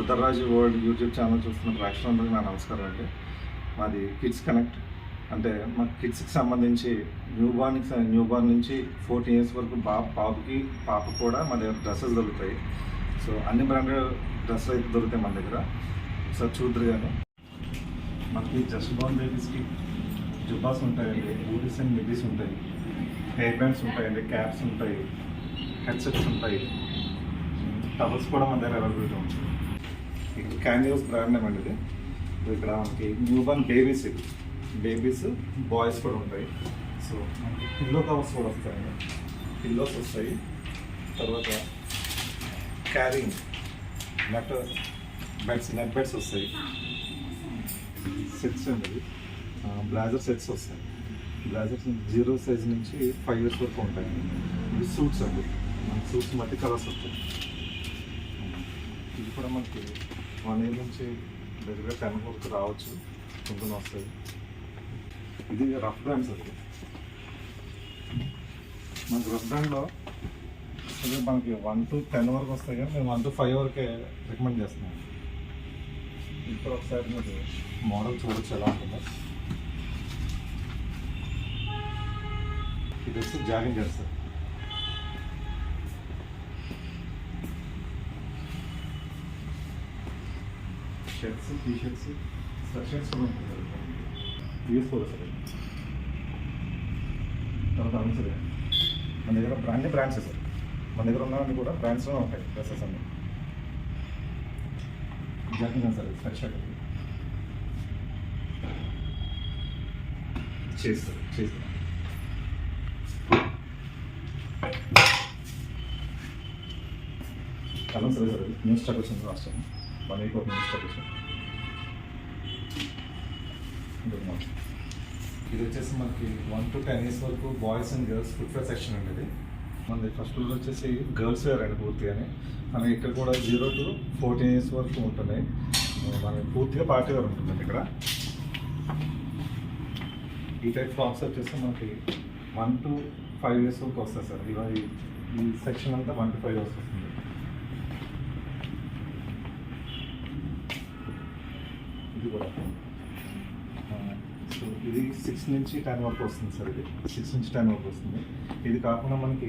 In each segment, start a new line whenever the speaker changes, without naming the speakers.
Uttara Raju world YouTube channel చూస్తున్న ప్రేక్షకులందరికీ నా నమస్కారం అండి. మాది కిడ్స్ కనెక్ట్ అంటే మా కిడ్స్కి సంబంధించి న్యూ బార్న్కి న్యూ బార్న్ నుంచి ఫోర్టీన్ ఇయర్స్ వరకు బాబు బాబుకి పాప కూడా మా దగ్గర డ్రెస్సెస్ దొరుకుతాయి. సో అన్ని బ్రాండెడ్ డ్రెస్సులు అయితే దొరుకుతాయి మన దగ్గర. సార్ చూద్దరు కానీ. మనకి జస్ట్ బార్న్ బేబీస్కి జుబ్బాస్ ఉంటాయండి ఊటీస్ అండ్ మిడ్డీస్ ఉంటాయి. హెయిర్ బ్యాండ్స్ ఉంటాయండి క్యాప్స్ ఉంటాయి హెడ్సెట్స్ ఉంటాయి. టవల్స్ కూడా మన దగ్గర అవైలబిలిటీ ఉంటుంది ఇది క్యాన్యూస్ బ్రాండ్ అండి ఇది? ఇక్కడ మనకి న్యూ బర్న్ బేబీస్ ఇది. బేబీస్ బాయ్స్ కూడా ఉంటాయి. సో మనకి పిల్లో కవర్స్ కూడా వస్తాయండి. పిల్లోస్ వస్తాయి. తర్వాత carrying net beds net beds వస్తాయి. సెట్స్ అండి బ్లాజర్ సెట్స్ వస్తాయి. బ్లాజర్స్ జీరో సైజ్ నుంచి ఫైవ్ ఇయర్స్ వరకు ఉంటాయి. ఇవి సూట్స్ అండి. మన సూట్స్ మట్టి కలర్స్ వస్తాయి. ఇది కూడా మనకి వన్ ఇయర్ నుంచి దగ్గరగా టెన్ వరకు రావచ్చు. కొంచెం వస్తాయి ఇది రఫ్ బ్రాండ్ సార్ మనకి రఫ్ బ్రాండ్లో మనకి వన్ టు టెన్ వరకు వస్తాయి కానీ మేము వన్ టు ఫైవ్ వరకే రికమెండ్ చేస్తున్నాం. ఇప్పుడు ఒకసారి మీరు మోడల్ చూడొచ్చు ఎలా ఉంటుందో. ఇది వచ్చి జాగింగ్ చేస్తారు. షర్ట్స్ టీ షర్ట్స్ షర్ట్స్ కూడా ఉంటుంది యూస్ఫుల్ సార్ తర్వాత అవును సరే మన దగ్గర బ్రాండ్ బ్రాండ్స్ సార్ మన దగ్గర ఉన్నవన్నీ కూడా బ్రాండ్స్లో ఉంటాయి డ్రెస్సెస్ అన్నీ. జాకింగ్ సార్ స్వెట్ షర్ట్ చేస్తారు చేస్తారు కలం సరే సార్ న్యూస్ స్టాక్ వచ్చింది రాష్ట్రం వన్ వీక్ ఇది వచ్చేసి మనకి వన్ టు టెన్ ఇయర్స్ వరకు boys and girls footwear section అండి ఇది మనది ఫస్ట్ రోజు వచ్చేసి గర్ల్స్ వేర్ అండి పూర్తిగానే. మనకి ఇక్కడ కూడా జీరో టు ఫోర్టీన్ ఇయర్స్ వరకు ఉంటున్నాయి. మనకి పూర్తిగా పార్టీ వేర్ ఉంటుందండి ఇక్కడ. ఈ టైప్ ఫ్రాక్స్ వచ్చేసి మనకి వన్ టు ఫైవ్ ఇయర్స్ వరకు వస్తాయి సార్. ఇలా ఈ- ఈ సెక్షన్ అంతా వన్ టు ఫైవ్ ఇయర్స్ వస్తుంది ఇది కూడా. సో ఇది సిక్స్ నుంచి టెన్ వరకు వస్తుంది సార్ ఇది. సిక్స్ నుంచి టెన్ వరకు వస్తుంది. ఇది కాకుండా మనకి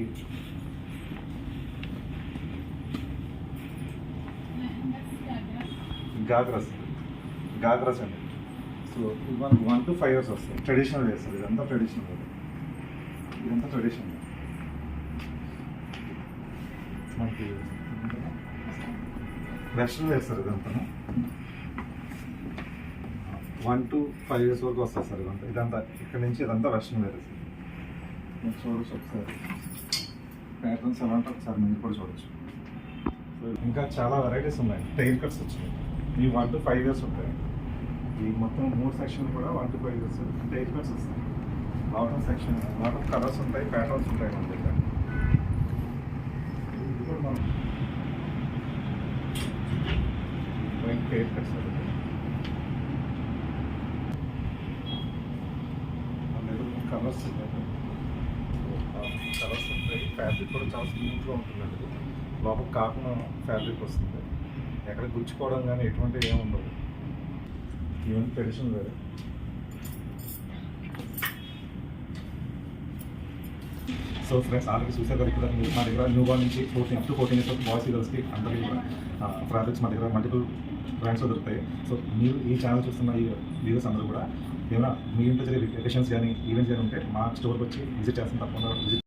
గాగ్రాస్. గాగ్రాస్ అండి. సో ఇది మనకి వన్ టు ఫైవ్ ఇయర్స్ వస్తాయి ట్రెడిషనల్ వేర్ సార్. ఇదంతా ట్రెడిషనల్ వేర్ ఇదంతా ట్రెడిషనల్ మనకి వెస్ట్రన్ వేర్ సార్ ఇదంతా వన్ టు ఫైవ్ ఇయర్స్ వరకు వస్తుంది సార్ ఇదంతా. ఇదంతా ఇక్కడ నుంచి ఇదంతా వెస్ట్రన్ వేర్ సార్. మీరు చూడొచ్చు ఒకసారి. ప్యాటర్న్స్ ఎలా ఉంటాయి ఒకసారి మీరు కూడా చూడొచ్చు. సో ఇంకా చాలా వెరైటీస్ ఉన్నాయి. టైల్ కట్స్ వచ్చినాయి ఇవి వన్ టు ఫైవ్ ఇయర్స్ ఉంటాయి. ఈ మొత్తం మూడు సెక్షన్ కూడా one two five years tail cuts వస్తాయి. Lot of section lot of colours ఉంటాయి ప్యాటర్న్స్ ఉంటాయి మన దగ్గర. ఇది కూడా మనం. టైల్ కట్స్ కలర్స్ కలర్స్ ఉంటాయి. ఫ్యాబ్రిక్ కూడా చాలా స్మూత్గా ఉంటుందండి. లోపల కాకుండా ఫ్యాబ్రిక్ వస్తుంది. ఎక్కడ గుచ్చుకోవడం కానీ ఎటువంటి ఏమి ఉండదు. ఈవెన్ ట్రెడిషనల్ వేరే. సో ఫ్రెండ్స్ ఆల్రెడీ చూసారు కదా ఇక్కడ మా దగ్గర న్యూ బాల్ నుంచి fourteen up to fourteen years boys గర్ల్స్కి అందరికీ కూడా ఫ్యాబ్రిక్స్ మా దగ్గర మల్టిపుల్ బ్రాండ్స్ దొరుకుతాయి. సో మీరు ఈ ఛానల్ చూస్తున్న ఈ వ్యూవర్స్ అందరూ కూడా ఏమైనా మీ ఇంట్లో జరిగే వెకేషన్స్ కానీ ఈవెంట్స్ కానీ ఉంటే మా స్టోర్కి వచ్చి విజిట్ చేస్తాం తప్పకుండా. విజిట్